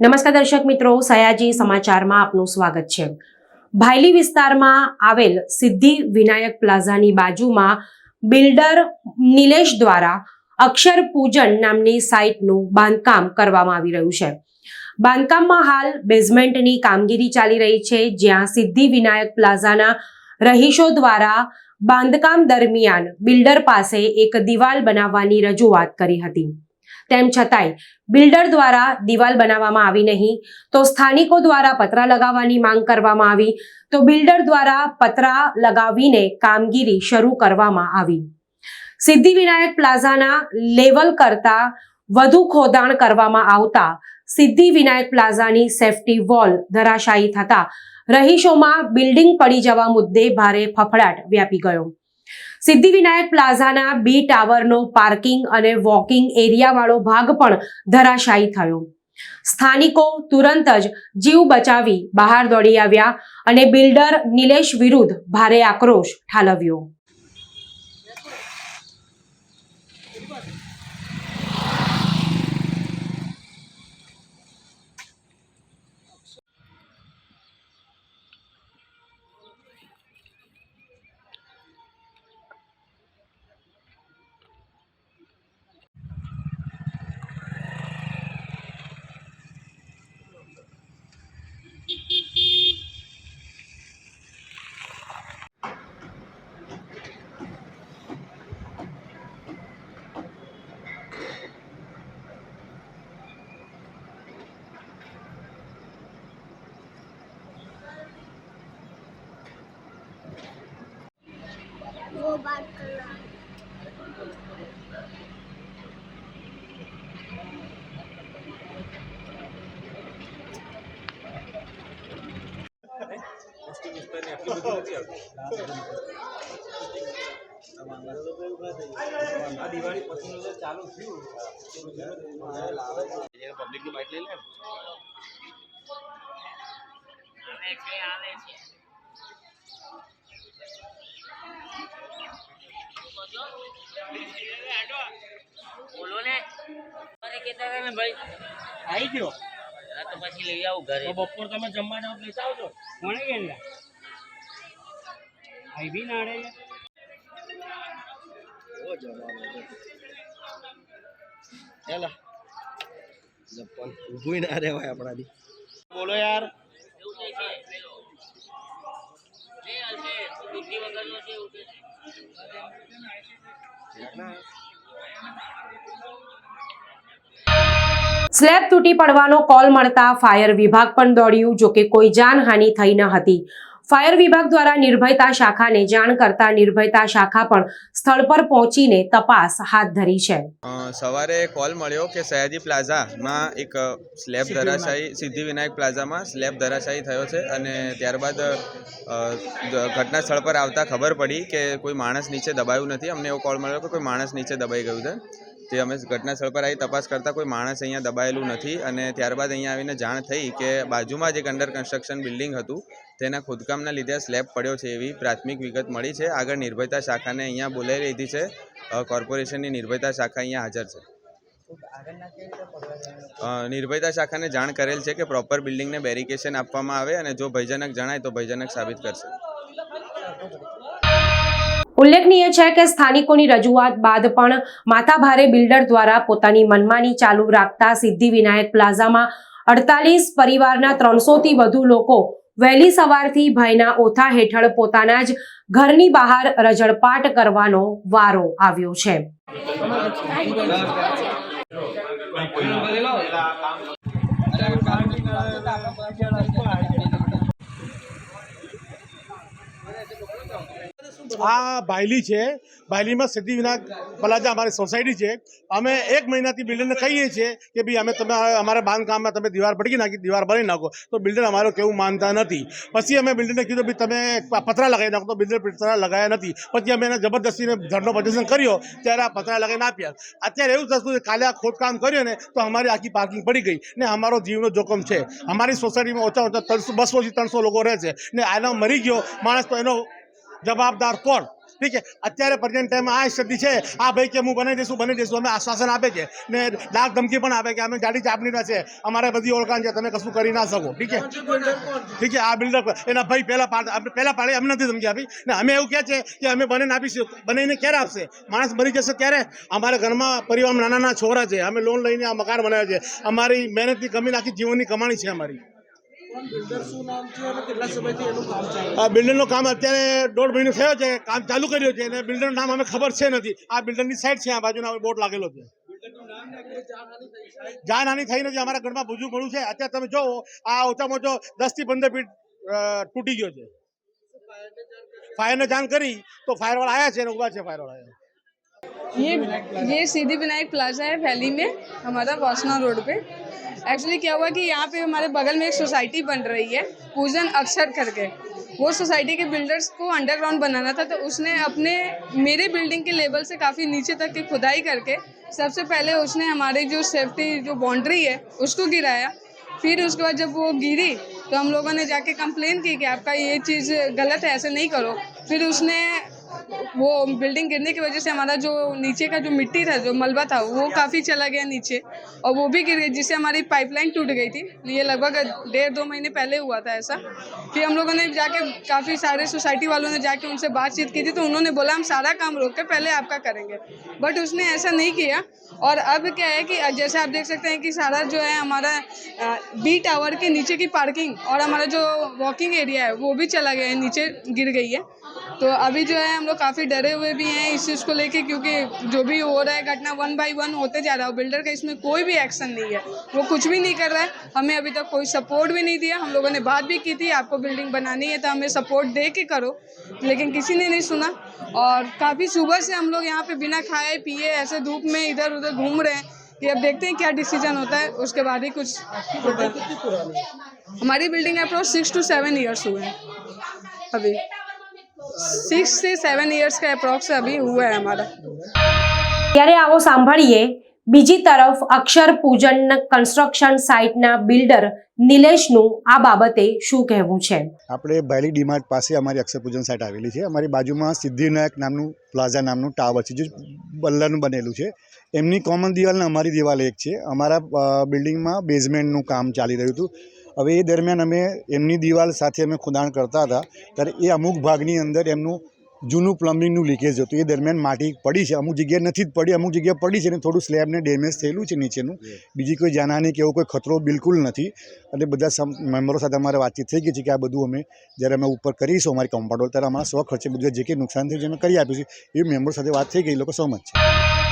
નમસ્કાર દર્શક મિત્રો, સયાજી સમાચારમાં આપનું સ્વાગત છે. ભાયલી વિસ્તારમાં આવેલ સિદ્ધિ વિનાયક પ્લાઝાની બાજુમાં બિલ્ડર નિલેશ દ્વારા અક્ષર પૂજન નામની સાઇટનું બાંધકામ કરવામાં આવી રહ્યું છે. બાંધકામમાં હાલ બેઝમેન્ટની કામગીરી ચાલી રહી છે, જ્યાં સિદ્ધિ વિનાયક પ્લાઝાના રહીશો દ્વારા બાંધકામ દરમિયાન બિલ્ડર પાસે એક દિવાલ બનાવવાની રજૂઆત કરી હતી. તેમ છતાંય બિલ્ડર દ્વારા દિવાલ બનાવવામાં આવી નહીં. તો સ્થાનિકો દ્વારા પતરા લગાવવાની માંગ કરવામાં આવી. તો બિલ્ડર દ્વારા પતરા લગાવીને કામગીરી શરૂ કરવામાં આવી. સિદ્ધિવિનાયક પ્લાઝાના લેવલ કરતા વધુ ખોદાણ કરવામાં આવતા સિદ્ધિવિનાયક પ્લાઝાની સેફટી વોલ ધરાશાયી થતા રહીશોમાં બિલ્ડિંગ પડી જવા મુદ્દે ભારે ફફડાટ વ્યાપી ગયો. સિદ્ધિ વિનાયક પ્લાઝાના બી ટાવરનો પાર્કિંગ અને વોકિંગ એરિયાવાળો ભાગ પણ ધરાશાયી થયો. સ્થાનિકો તુરંત જ જીવ બચાવી બહાર દોડી આવ્યા અને બિલ્ડર નિલેશ વિરુદ્ધ ભારે આક્રોશ ઠાલવ્યો. આ દિવાળી પછીનું જે ચાલુ થયું પબ્લિકની બાઇક લઈ લે ને. બોલો ને મારે કહેતા હતા ને ભાઈ આવી ગયો હા તો પછી લઈ આવું ઘરે તો બપોર તમે જમવા જાવ તો લેતા આવજો કોણે ગયેલા આવી બી નાડે ઊભું ના રહેવાય આપણાથી. બોલો યાર. સ્લેબ તૂટી પડવાનો કોલ મળતા ફાયર વિભાગ પણ દોડ્યું જોકે કોઈ જાનહાનિ થઈ ન હતી. ફાયર વિભાગ દ્વારા નિર્ભયતા શાખાને જાણ કરતા નિર્ભયતા શાખા પણ સ્થળ પર પહોંચીને તપાસ હાથ ધરી છે. અ, સવારે કોલ મળ્યો કે સયાજી પ્લાઝામાં એક સ્લેબ ધરાશાયી સિદ્ધિ વિનાયક પ્લાઝામાં સ્લેબ ધરાશાયી થયો છે અને ત્યારબાદ અ, ઘટના સ્થળ પર આવતા ખબર પડી કે કોઈ માણસ નીચે દબાયું નથી. અમને એવો કોલ મળ્યો કે કોઈ માણસ નીચે દબાઈ ગયું છે. તે અમે ઘટના સ્થળ પર આવી તપાસ કરતાં કોઈ માણસ અહીંયા દબાયેલું નથી અને ત્યારબાદ અહીંયા આવીને જાણ થઈ કે બાજુમાં જ એક અંડર કન્સ્ટ્રક્શન બિલ્ડિંગ હતું. તેના ખોદકામના લીધે સ્લેબ પડ્યો છે એવી પ્રાથમિક વિગત મળી છે. આગળ નિર્ભયતા શાખાને અહીંયા બોલાવી લીધી છે. કોર્પોરેશનની નિર્ભયતા શાખા અહીંયા હાજર છે. નિર્ભયતા શાખાને જાણ કરેલ છે કે પ્રોપર બિલ્ડિંગને બેરિકેશન આપવામાં આવે અને જો ભયજનક જણાય તો ભયજનક સાબિત કરશે. ઉલ્લેખનીય છે કે સ્થાનિકોની રજૂઆત બાદ પણ માથાભારે બિલ્ડર દ્વારા પોતાની મનમાની ચાલુ રાખતા સિદ્ધિ વિનાયક પ્લાઝામાં અડતાલીસ પરિવારના ત્રણસોથી વધુ લોકો વહેલી સવારથી ભયના ઓથા હેઠળ પોતાના જ ઘરની બહાર રજળપાટ કરવાનો વારો આવ્યો છે. આ ભાયલી છે. ભાયલીમાં સિદ્ધિ વિનાયક પલાજા અમારી સોસાયટી છે. અમે એક મહિનાથી બિલ્ડરને કહીએ છીએ કે ભાઈ અમે તમે અમારા બાંધકામમાં તમે દીવાર પડી નાખી, દીવાર બની નાખો. તો બિલ્ડર અમારો કેવું માનતા નથી. પછી અમે બિલ્ડરને કીધું ભાઈ તમે પતરા લગાવી નાખો. તો બિલ્ડર પતરા લગાવ્યા નથી. પછી અમે એને જબરદસ્તીને ધરનો પ્રદર્શન કર્યો. ત્યારે આ પતરા લગાવીને આપ્યા. અત્યારે એવું થતું કે કાલે આ ખોદકામ કર્યું ને, તો અમારી આખી પાર્કિંગ પડી ગઈ ને અમારો જીવનો જોખમ છે. અમારી સોસાયટીમાં ઓછા ઓછા ત્રણસો, બસોથી ત્રણસો લોકો રહે છે. ને આનો મરી ગયો માણસ તો એનો જવાબદાર કોણ? ઠીક છે? અત્યારે પ્રેઝન્ટ ટાઈમ આ સ્થિતિ છે. આ ભાઈ કે હું બનાવી દઈશું બનાવી દઈશું અમે આશ્વાસન આપે છે. ને ડાક ધમકી પણ આપે કે અમે જાડી ચાપણીના છે. અમારે બધી ઓળખાણ છે, તમે કશું કરી ના શકો. ઠીક છે? ઠીક છે? આ બિલ્ડર એના ભાઈ પહેલા પહેલા પાડે, અમને નથી ધમકી આપી. ને અમે એવું કહે છે કે અમે બનાવીને આપીશું. બનાવીને ક્યારે આપશે? માણસ મરી જશે ક્યારે? અમારા ઘરમાં પરિવારમાં નાના નાના છોકરા છે. અમે લોન લઈને આ મકાન બનાવ્યા છે. અમારી મહેનતની કમી નાખી, જીવનની કમાણી છે અમારી. આ બિલ્ડરનું કામ અત્યારે દોઢ મહિનો થયો છે, કામ ચાલુ કર્યું છે અને બિલ્ડરનું નામ અમે ખબર છે નથી. આ બિલ્ડરની સાઈડ છે, આ બાજુના બોર્ડ લાગેલો છે. જાનહાની થઈ નથી અમારા ઘરમાં ભૂજું ઘણું છે, અત્યારે તમે જો આ ઓછામાં ઓછો દસથી પંદર ફીટ તૂટી ગયો છે. ફાયરને જાણ કરી, તો ફાયરવાળા આવ્યા છે અને ઊભા છે, ફાયરવાળા ये ये सीधी विनायक प्लाजा है वैली में, हमारा वासना रोड पे। एक्चुअली क्या हुआ कि यहाँ पे हमारे बगल में एक सोसाइटी बन रही है, पूजन अक्षर करके। वो सोसाइटी के बिल्डर्स को अंडरग्राउंड बनाना था तो उसने अपने, मेरे बिल्डिंग के लेवल से काफ़ी नीचे तक की खुदाई करके, सबसे पहले उसने हमारी जो सेफ्टी जो बाउंड्री है, उसको गिराया। फिर उसके बाद जब वो गिरी तो हम लोगों ने जाके कंप्लेन की कि आपका ये चीज़ गलत है, ऐसे नहीं करो। फिर उसने वो बिल्डिंग गिरने की वजह से हमारा जो नीचे का जो मिट्टी था, जो मलबा था, वो काफ़ी चला गया नीचे और वो भी गिर गई, जिससे हमारी पाइपलाइन टूट गई थी। ये लगभग डेढ़ दो महीने पहले हुआ था ऐसा। फिर हम लोगों ने जाके काफ़ी सारे सोसाइटी वालों ने जाके उनसे बातचीत की थी तो उन्होंने बोला, हम सारा काम रोक के पहले आपका करेंगे। बट उसने ऐसा नहीं किया। और अब क्या है कि, जैसे आप देख सकते हैं कि सारा जो है हमारा बी टावर के नीचे की पार्किंग और हमारा जो वॉकिंग एरिया है, वो भी चला गया है, नीचे गिर गई है। तो अभी जो है हम लोग काफ़ी डरे हुए भी हैं इस चीज़ को लेके, क्योंकि जो भी हो रहा है घटना वन बाय वन होते जा रहा है बिल्डर का इसमें कोई भी एक्शन नहीं है। वो कुछ भी नहीं कर रहा है। हमें अभी तक कोई सपोर्ट भी नहीं दिया। हम लोगों ने बात भी की थी, आपको बिल्डिंग बनानी है तो हमें सपोर्ट दे के करो। लेकिन किसी ने नहीं सुना। और काफ़ी सुबह से हम लोग यहाँ पर बिना खाए, पिए, ऐसे धूप में इधर उधर घूम रहे हैं कि अब देखते हैं क्या डिसीज़न होता है। उसके बाद ही कुछ हमारी building approach six to seven years हुए हैं अभी। सिक्स से सेवन ईयर्स का अप्रोक्स अभी हुआ है हमारा ત્યારે આવો સાંભળીએ બીજી તરફ અક્ષર પૂજન કન્સ્ટ્રક્શન સાઇટના બિલ્ડર નિલેશનું આ બાબતે શું કહેવું છે આપણે બાયલી ડીમાર્ટ પાસે અમારી અક્ષર પૂજન સાઇટ આવેલી છે અમારી બાજુમાં સિદ્ધિવિનાયક નામનું પ્લાઝા નામનું ટાવર છે જે બલ્લાનું બનેલું છે એમની કોમન દિવાલ ને અમારી દિવાલ એક છે અમારા અ, બિલ્ડિંગમાં બેઝમેન્ટનું કામ ચાલી રહ્યું હતું હવે એ દરમિયાન અમે એમની દિવાલ સાથે અમે ખોદાણ કરતા હતા. ત્યારે એ અમુક ભાગની અંદર એમનું જૂનું પ્લમ્બિંગનું લીકેજ હતું. એ દરમિયાન માટી પડી છે. અમુક જગ્યાએ નથી જ પડી અમુક જગ્યાએ પડી છે અને થોડું સ્લેબને ડેમેજ થયેલું છે નીચેનું. બીજી કોઈ જાનહાની કે એવો કોઈ ખતરો બિલકુલ નથી. અને બધા મેમ્બરો સાથે અમારે વાતચીત થઈ ગઈ છે કે આ બધું અમે જ્યારે અમે ઉપર કરીશું અમારી કમ્પાઉન્ડ ત્યારે અમારા સ્વ ખર્ચે બધું જે કંઈ નુકસાન થયું છે અમે કરી આપીશું. એ મેમ્બરો સાથે વાત થઈ ગઈ લોકો સહમત છે.